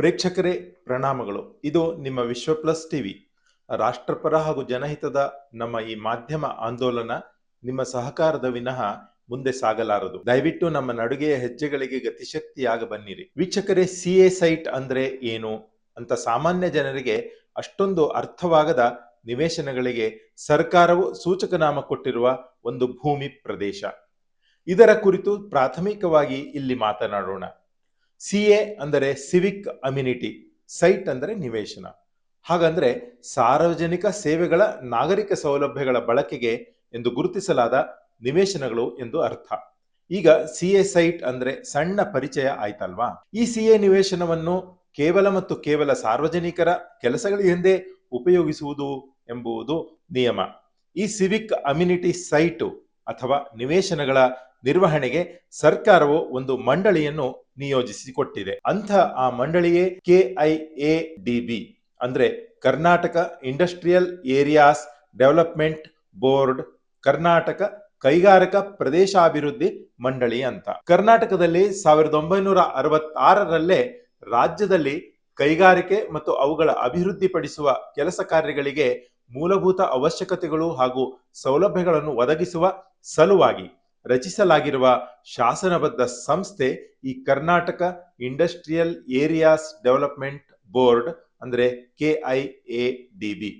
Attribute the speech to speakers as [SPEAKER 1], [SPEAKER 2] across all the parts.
[SPEAKER 1] ಪ್ರೇಕ್ಷಕರೇ, ಪ್ರಣಾಮಗಳು. ಇದು ನಿಮ್ಮ ವಿಶ್ವ ಪ್ಲಸ್ ಟಿವಿ. ರಾಷ್ಟ್ರಪರ ಹಾಗೂ ಜನಹಿತದ ನಮ್ಮ ಈ ಮಾಧ್ಯಮ ಆಂದೋಲನ ನಿಮ್ಮ ಸಹಕಾರದ ವಿನಃ ಮುಂದೆ ಸಾಗಲಾರದು. ದಯವಿಟ್ಟು ನಮ್ಮ ನಡುಗೆಯ ಹೆಜ್ಜೆಗಳಿಗೆ ಗತಿಶಕ್ತಿಯಾಗ ಬನ್ನಿರಿ ವೀಕ್ಷಕರೇ ಸಿ ಎ ಸೈಟ್ ಅಂದ್ರೆ ಏನು? ಅಂತ ಸಾಮಾನ್ಯ ಜನರಿಗೆ ಅಷ್ಟೊಂದು ಅರ್ಥವಾಗದ ನಿವೇಶನಗಳಿಗೆ ಸರ್ಕಾರವು ಸೂಚಕ ನಾಮ ಕೊಟ್ಟಿರುವ ಒಂದು ಭೂಮಿ ಪ್ರದೇಶ. ಇದರ ಕುರಿತು ಪ್ರಾಥಮಿಕವಾಗಿ ಇಲ್ಲಿ ಮಾತನಾಡೋಣ. ಸಿಎ ಅಂದರೆ ಸಿವಿಕ್ ಅಮ್ಯುನಿಟಿ ಸೈಟ್ ಅಂದರೆ ನಿವೇಶನ. ಹಾಗಂದ್ರೆ ಸಾರ್ವಜನಿಕ ಸೇವೆಗಳ ನಾಗರಿಕ ಸೌಲಭ್ಯಗಳ ಬಳಕೆಗೆ ಎಂದು ಗುರುತಿಸಲಾದ ನಿವೇಶನಗಳು ಎಂದು ಅರ್ಥ. ಈಗ ಸಿಎ ಸೈಟ್ ಅಂದ್ರೆ ಸಣ್ಣ ಪರಿಚಯ ಆಯ್ತಲ್ವಾ? ಈ ಸಿ ಎ ನಿವೇಶನವನ್ನು ಕೇವಲ ಮತ್ತು ಕೇವಲ ಸಾರ್ವಜನಿಕರ ಕೆಲಸಗಳಿಗೆಂದೇ ಉಪಯೋಗಿಸುವುದು ಎಂಬುದು ನಿಯಮ. ಈ ಸಿವಿಕ್ ಅಮ್ಯುನಿಟಿ ಸೈಟು ಅಥವಾ ನಿವೇಶನಗಳ ನಿರ್ವಹಣೆಗೆ ಸರ್ಕಾರವು ಒಂದು ಮಂಡಳಿಯನ್ನು ನಿಯೋಜಿಸಿಕೊಟ್ಟಿದೆ. ಅಂಥ ಆ ಮಂಡಳಿಯೇ ಕೆಐಎ ಡಿಬಿ ಅಂದ್ರೆ Karnataka industrial areas development board, Karnataka ಕೈಗಾರಿಕಾ ಪ್ರದೇಶಾಭಿವೃದ್ಧಿ ಮಂಡಳಿ ಅಂತ. ಕರ್ನಾಟಕದಲ್ಲಿ ಸಾವಿರದ ಒಂಬೈನೂರ ಅರವತ್ತಾರರಲ್ಲೇ ರಾಜ್ಯದಲ್ಲಿ ಕೈಗಾರಿಕೆ ಮತ್ತು ಅವುಗಳ ಅಭಿವೃದ್ಧಿಪಡಿಸುವ ಕೆಲಸ ಕಾರ್ಯಗಳಿಗೆ ಮೂಲಭೂತ ಅವಶ್ಯಕತೆಗಳು ಹಾಗೂ ಸೌಲಭ್ಯಗಳನ್ನು ಒದಗಿಸುವ ಸಲುವಾಗಿ ರಚಿಸಲಾಗಿರುವ ಶಾಸನಬದ್ಧ ಸಂಸ್ಥೆ ಈ Karnataka industrial areas development board ಅಂದ್ರೆ ಬಿ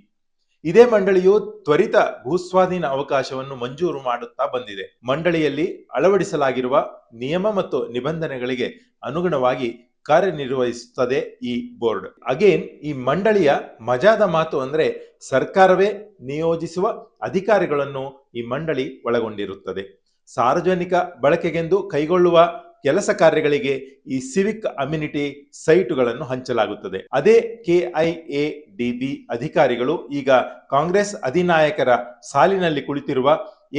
[SPEAKER 1] ಇದೇ ಮಂಡಳಿಯು ತ್ವರಿತ ಭೂಸ್ವಾಧೀನ ಅವಕಾಶವನ್ನು ಮಂಜೂರು ಮಾಡುತ್ತಾ ಬಂದಿದೆ. ಮಂಡಳಿಯಲ್ಲಿ ಅಳವಡಿಸಲಾಗಿರುವ ನಿಯಮ ಮತ್ತು ನಿಬಂಧನೆಗಳಿಗೆ ಅನುಗುಣವಾಗಿ ಕಾರ್ಯನಿರ್ವಹಿಸುತ್ತದೆ ಈ ಬೋರ್ಡ್. ಅಗೇನ್, ಈ ಮಂಡಳಿಯ ಮಜಾದ ಮಾತು ಅಂದ್ರೆ ಸರ್ಕಾರವೇ ನಿಯೋಜಿಸುವ ಅಧಿಕಾರಿಗಳನ್ನು ಈ ಮಂಡಳಿ ಒಳಗೊಂಡಿರುತ್ತದೆ. ಸಾರ್ವಜನಿಕ ಬಳಕೆಗೆಂದು ಕೈಗೊಳ್ಳುವ ಕೆಲಸ ಕಾರ್ಯಗಳಿಗೆ ಈ ಸಿವಿಕ್ ಅಮ್ಯುನಿಟಿ ಸೈಟುಗಳನ್ನು ಹಂಚಲಾಗುತ್ತದೆ. ಅದೇ ಕೆಐಎ ಡಿಬಿ ಅಧಿಕಾರಿಗಳು ಈಗ ಕಾಂಗ್ರೆಸ್ ಅಧಿನಾಯಕರ ಸಾಲಿನಲ್ಲಿ ಕುಳಿತಿರುವ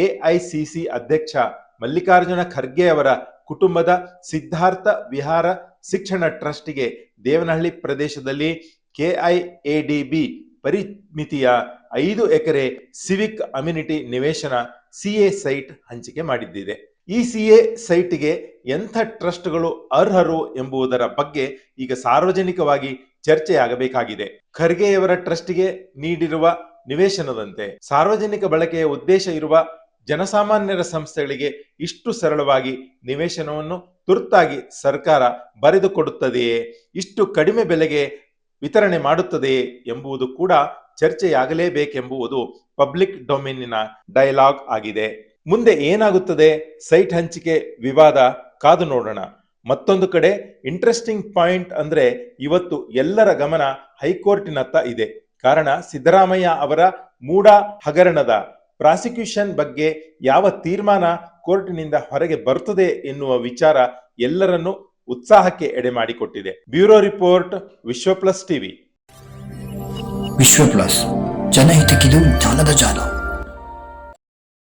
[SPEAKER 1] ಎಐಸಿಸಿ ಅಧ್ಯಕ್ಷ ಮಲ್ಲಿಕಾರ್ಜುನ ಖರ್ಗೆ ಅವರ ಕುಟುಂಬದ ಸಿದ್ಧಾರ್ಥ ವಿಹಾರ ಶಿಕ್ಷಣ ಟ್ರಸ್ಟ್ಗೆ ದೇವನಹಳ್ಳಿ ಪ್ರದೇಶದಲ್ಲಿ ಕೆಐಎಡಿಬಿ ಪರಿಮಿತಿಯ ಐದು ಎಕರೆ ಸಿವಿಕ್ ಅಮ್ಯುನಿಟಿ ನಿವೇಶನ ಸಿಎ ಸೈಟ್ ಹಂಚಿಕೆ ಮಾಡಿದ್ದಿದೆ. ಈ ಸಿಎ ಸೈಟ್ಗೆ ಎಂಥ ಟ್ರಸ್ಟ್ಗಳು ಅರ್ಹರು ಎಂಬುದರ ಬಗ್ಗೆ ಈಗ ಸಾರ್ವಜನಿಕವಾಗಿ ಚರ್ಚೆಯಾಗಬೇಕಾಗಿದೆ. ಖರ್ಗೆಯವರ ಟ್ರಸ್ಟ್ಗೆ ನೀಡಿರುವ ನಿವೇಶನದಂತೆ ಸಾರ್ವಜನಿಕ ಬಳಕೆಯ ಉದ್ದೇಶ ಇರುವ ಜನಸಾಮಾನ್ಯರ ಸಂಸ್ಥೆಗಳಿಗೆ ಇಷ್ಟು ಸರಳವಾಗಿ ನಿವೇಶನವನ್ನು ತುರ್ತಾಗಿ ಸರ್ಕಾರ ಬರೆದುಕೊಡುತ್ತದೆಯೇ? ಇಷ್ಟು ಕಡಿಮೆ ಬೆಲೆಗೆ ವಿತರಣೆ ಮಾಡುತ್ತದೆ ಎಂಬುದು ಕೂಡ ಚರ್ಚೆಯಾಗಲೇಬೇಕೆಂಬುವುದು ಪಬ್ಲಿಕ್ ಡೊಮೇನಿನ ಡೈಲಾಗ್ ಆಗಿದೆ. ಮುಂದೆ ಏನಾಗುತ್ತದೆ? ಸೈಟ್ ಹಂಚಿಕೆ ವಿವಾದ ಕಾದು ನೋಡೋಣ. ಮತ್ತೊಂದು ಕಡೆ ಇಂಟ್ರೆಸ್ಟಿಂಗ್ ಪಾಯಿಂಟ್ ಅಂದ್ರೆ ಇವತ್ತು ಎಲ್ಲರ ಗಮನ ಹೈಕೋರ್ಟಿನತ್ತ ಇದೆ. ಕಾರಣ ಸಿದ್ದರಾಮಯ್ಯ ಅವರ ಮೂಡ ಹಗರಣದ ಪ್ರಾಸಿಕ್ಯೂಷನ್ ಬಗ್ಗೆ ಯಾವ ತೀರ್ಮಾನ ಕೋರ್ಟಿನಿಂದ ಹೊರಗೆ ಬರುತ್ತದೆ ಎನ್ನುವ ವಿಚಾರ ಎಲ್ಲರನ್ನೂ ಉತ್ಸಾಹಕ್ಕೆ ಎಡೆ ಮಾಡಿಕೊಟ್ಟಿದೆ. Bureau report Vishwa plus TV.
[SPEAKER 2] Vishwa plus ಜನಹಿತಕ್ಕಿದು ಜಾಲದ ಜಾಲ.